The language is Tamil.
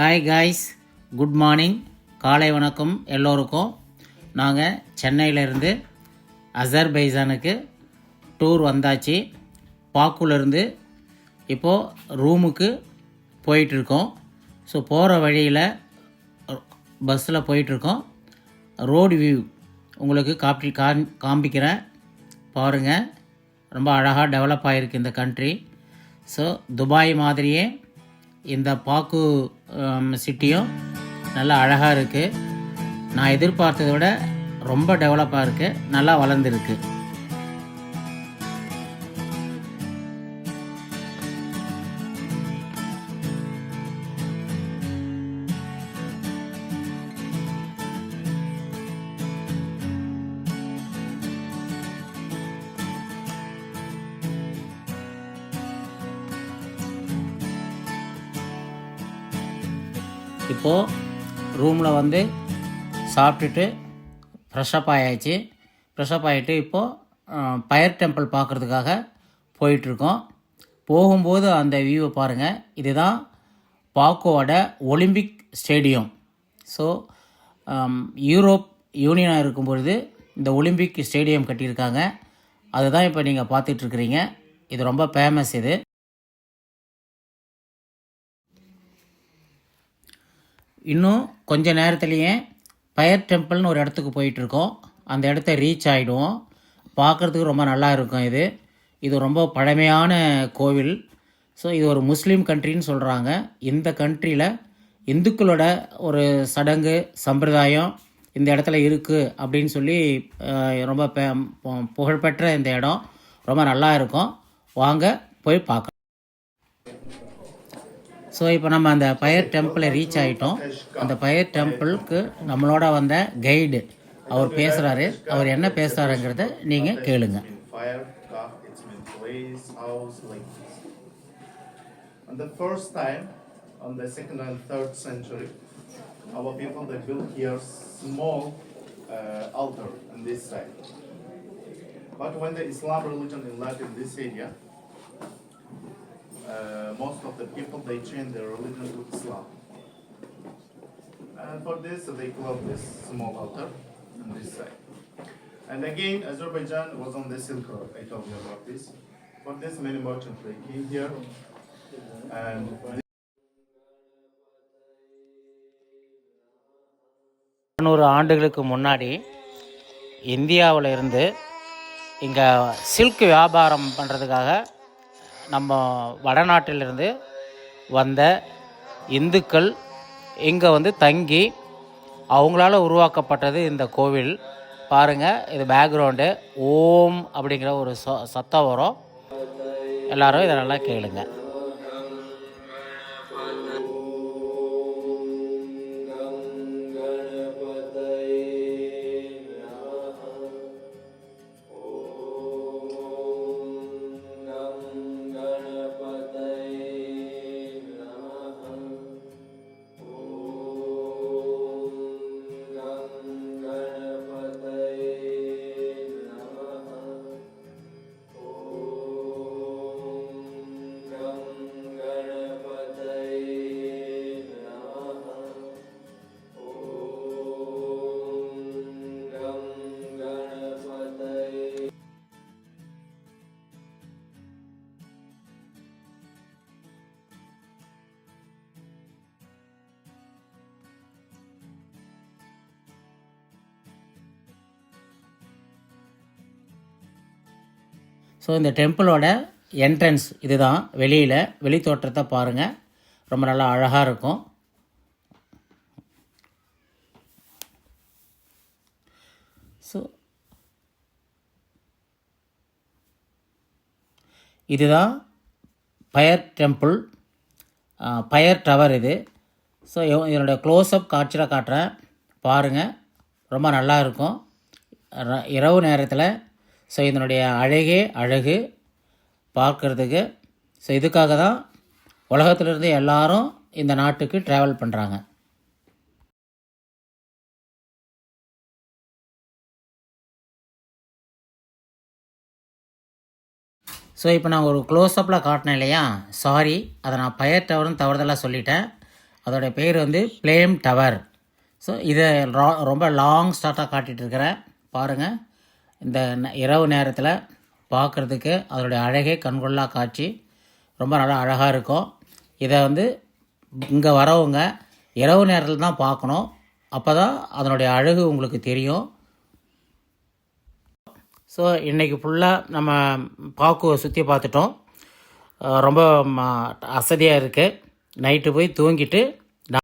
ஹாய் காய்ஸ் குட் மார்னிங் காலை வணக்கம் எல்லோருக்கும். நாங்கள் சென்னையிலேருந்து அசர்பைசானுக்கு டூர் வந்தாச்சு. பாக்குலேருந்து இப்போது ரூமுக்கு போயிட்டுருக்கோம். ஸோ போகிற வழியில் பஸ்ஸில் போயிட்டுருக்கோம். ரோடு வியூ உங்களுக்கு காப்பி காமிக்கிறேன் பாருங்கள் ரொம்ப அழகாக டெவலப் ஆகிருக்கு இந்த கண்ட்ரி ஸோ துபாய் மாதிரியே இந்த பாக்கு சிட்டியும் நல்லா அழகாக இருக்குது நான் எதிர்பார்த்ததை விட ரொம்ப டெவலப்பாக இருக்குது நல்லா வளர்ந்துருக்கு. இப்போது ரூமில் வந்து சாப்பிட்டுட்டு ஃப்ரெஷ்அப் ஆயாச்சு. ஃப்ரெஷ்அப் ஆகிட்டு இப்போது பயர் டெம்பிள் பார்க்குறதுக்காக போயிட்டுருக்கோம். போகும்போது அந்த வியூவை பாருங்கள் இதுதான் பாக்கோவோட ஒலிம்பிக் ஸ்டேடியம் ஸோ யூரோப் யூனியனாக இருக்கும்பொழுது இந்த ஒலிம்பிக் ஸ்டேடியம் கட்டியிருக்காங்க. அதுதான் இப்போ நீங்கள் பார்த்துட்ருக்குறீங்க இது ரொம்ப ஃபேமஸ் இது. இன்னும் கொஞ்ச நேரத்துலேயே பயர் டெம்பிள்னு ஒரு இடத்துக்கு போயிட்டுருக்கோம். அந்த இடத்த ரீச் ஆகிடுவோம் பார்க்குறதுக்கு ரொம்ப நல்லா இருக்கும் இது. இது ரொம்ப பழமையான கோவில். ஸோ இது ஒரு முஸ்லீம் கண்ட்ரின்னு சொல்கிறாங்க இந்த கண்ட்ரியில் இந்துக்களோட ஒரு சடங்கு சம்பிரதாயம் இந்த இடத்துல இருக்குது அப்படின்னு சொல்லி ரொம்ப பு- புகழ்பெற்ற இந்த இடம். ரொம்ப நல்லா இருக்கும். வாங்க போய் பார்க்கலாம். ஸோ இப்போ நம்ம அந்த பயர் டெம்பிளை ரீச் ஆகிட்டோம் அந்த பயர் டெம்பிளுக்கு நம்மளோட வந்த கைடு அவர் பேசுகிறாரு அவர் என்ன பேசுகிறாருங்கிறத நீங்கள் கேளுங்க. And the first time, on the second and third century, our people they built here small uh, altar on this side. But when the Islam religion enlightened in this area, uh, most of the people they change their religion to Islam. And for this, they closed this small altar on this side. And again, Azerbaijan was on the Silk Road. I told you about this. For this, many merchants they came here, and நூறு ஆண்டுகளுக்கு முன்னாடி இந்தியாவில் இருந்து இங்கே சில்க் வியாபாரம் பண்ணுறதுக்காக நம்ம வடநாட்டிலிருந்து வந்த இந்துக்கள் இங்கே வந்து தங்கி அவங்களால உருவாக்கப்பட்டது இந்த கோவில். பாருங்கள் இது பேக்ரவுண்டு ஓம் அப்படிங்கிற ஒரு ச சத்தம் வரும். எல்லாரும் இதை நல்லா கேளுங்கள் ஸோ இந்த டெம்பிளோட என்ட்ரன்ஸ் இதுதான். வெளியில் வெளி தோற்றத்தை பாருங்கள் ரொம்ப நல்லா அழகாக இருக்கும். ஸோ இதுதான் பயர் டெம்பிள் பயர் டவர் இது. ஸோ இதனுடைய க்ளோஸ்அப் காட்சியில் காட்டுறேன். பாருங்கள் ரொம்ப நல்லா இருக்கும். ர- இரவு நேரத்தில் ஸோ இதனுடைய அழகே அழகு பார்க்குறதுக்கு. ஸோ இதுக்காக தான் உலகத்திலிருந்து எல்லாரும் இந்த நாட்டுக்கு ட்ராவல் பண்ணுறாங்க ஸோ இப்போ நான் ஒரு க்ளோஸ்அப்பில் காட்டினேன் இல்லையா? சாரி அதை நான் பயர் டவர்னு தவறுதலாக சொல்லிட்டேன். அதோடைய பேர் வந்து ஃப்ளேம் டவர் ஸோ இதை ரா- ரொம்ப லாங் ஸ்டார்ட்டாக காட்டிகிட்டு இருக்கிறேன் பாருங்கள் இந்த ந- இரவு நேரத்தில் பார்க்குறதுக்கு அதனுடைய அழகே கண்கொள்ளா காட்சி. ரொம்ப நல்லா அழகாக இருக்கும். இதை வந்து இங்கே வரவங்க இரவு நேரத்தில் தான் பார்க்கணும் அப்போ தான் அதனுடைய அழகு உங்களுக்கு தெரியும். ஸோ இன்றைக்கி ஃபுல்லாக நம்ம பாக்குவை சுற்றி பார்த்துட்டோம் ரொம்ப அசதியாக இருக்குது நைட்டு போய் தூங்கிட்டு